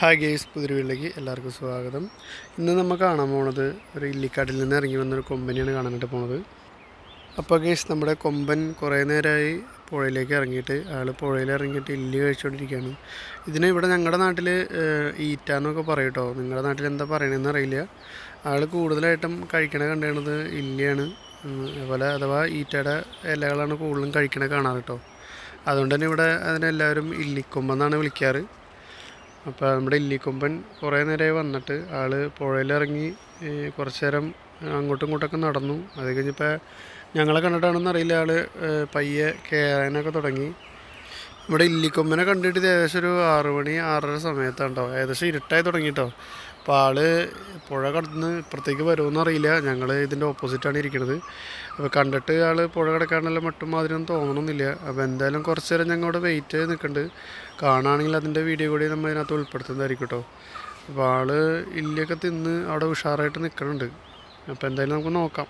Hi guys പുതിരുവിലേക്ക് എല്ലാവർക്കും സ്വാഗതം. ഇന്ന് നമ്മൾ കാണാൻ പോണത് ഒരു ഇല്ലിക്കാട്ടിൽ നിന്ന് ഇറങ്ങി വന്നൊരു കൊമ്പനെയാണ് കാണാനായിട്ട് പോണത്. അപ്പോൾ ഗേസ് നമ്മുടെ കൊമ്പൻ കുറേ നേരമായി പുഴയിലേക്ക് ഇറങ്ങിയിട്ട് അയാൾ പുഴയിൽ ഇറങ്ങിയിട്ട് ഇല്ലി കഴിച്ചുകൊണ്ടിരിക്കുകയാണ്. ഇതിന് ഇവിടെ ഞങ്ങളുടെ നാട്ടിൽ ഈറ്റ എന്നൊക്കെ പറയും കേട്ടോ. നിങ്ങളുടെ നാട്ടിൽ എന്താ പറയണതെന്ന് അറിയില്ല. ആൾ കൂടുതലായിട്ടും കഴിക്കണ കണ്ടത് ഇല്ലിയാണ്. അതുപോലെ അഥവാ ഈറ്റയുടെ ഇലകളാണ് കൂടുതലും കഴിക്കണ കാണാറ് കേട്ടോ. അതുകൊണ്ട് തന്നെ ഇവിടെ അതിനെല്ലാവരും ഇല്ലിക്കൊമ്പെന്നാണ് വിളിക്കാറ്. അപ്പോൾ നമ്മുടെ ഇല്ലിക്കൊമ്പൻ കുറേ നേരമായി വന്നിട്ട് ആൾ പുഴയിലിറങ്ങി കുറച്ച് നേരം അങ്ങോട്ടും ഇങ്ങോട്ടൊക്കെ നടന്നു. അത് കഴിഞ്ഞപ്പോൾ ഞങ്ങളെ കണ്ടിട്ടാണെന്ന് അറിയില്ല ആൾ പയ്യെ കയറാനൊക്കെ തുടങ്ങി. ഇവിടെ ഇല്ലിക്കൊമ്പനെ കണ്ടിട്ട് ഏകദേശം ഒരു ആറ് മണി ആറര കേട്ടോ ഏകദേശം ഇരുട്ടായി തുടങ്ങിട്ടോ. അപ്പോൾ ആൾ പുഴ കടന്ന് ഇപ്പുറത്തേക്ക് വരുമെന്ന് അറിയില്ല. ഞങ്ങൾ ഇതിന്റെ ഓപ്പോസിറ്റാണ് ഇരിക്കുന്നത് അപ്പോൾ കണ്ടിട്ട് ആൾ പുഴ കിടക്കാനുള്ള മട്ടും മാതിരിയൊന്നും തോന്നണമെന്നില്ല അപ്പോൾ എന്തായാലും കുറച്ച് നേരം ഞങ്ങൾ അവിടെ വെയിറ്റ് ചെയ്ത് നിൽക്കുന്നുണ്ട് കാണുകയാണെങ്കിൽ അതിന്റെ വീഡിയോ കൂടി നമ്മൾ അതിനകത്ത് ഉൾപ്പെടുത്തുന്നതായിരിക്കും കേട്ടോ. അപ്പോൾ ആൾ ഇല്ലൊക്കെ തിന്ന് അവിടെ ഉഷാറായിട്ട് നിൽക്കുന്നുണ്ട് അപ്പോൾ എന്തായാലും നമുക്ക് നോക്കാം.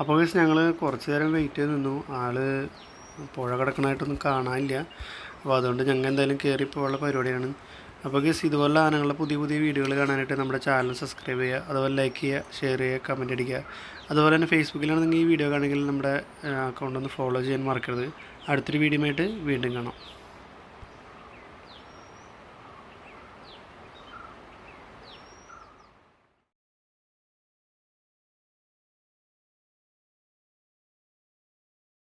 അപ്പോൾ ഗൈസ് ഞങ്ങൾ കുറച്ച് നേരം വെയിറ്റ് ചെയ്ത് നിന്നു. ആൾ പുഴ കിടക്കണമായിട്ടൊന്നും കാണാനില്ല. അപ്പോൾ അതുകൊണ്ട് ഞങ്ങൾ എന്തായാലും കയറി പോകാനുള്ള പരിപാടിയാണ്. അപ്പോൾ ഗൈസ് ഇതുപോലെ ആനകളുടെ പുതിയ പുതിയ വീഡിയോകൾ കാണാനായിട്ട് നമ്മുടെ ചാനൽ സബ്സ്ക്രൈബ് ചെയ്യുക അതുപോലെ ലൈക്ക് ചെയ്യുക ഷെയർ ചെയ്യുക കമന്റ് അടിക്കുക. അതുപോലെ തന്നെ ഫേസ്ബുക്കിലാണ് നിങ്ങൾ ഈ വീഡിയോ കാണുമെങ്കിൽ നമ്മുടെ അക്കൗണ്ട് ഒന്ന് ഫോളോ ചെയ്യാൻ മറക്കരുത്. അടുത്തൊരു വീഡിയോ വീണ്ടും കാണാം.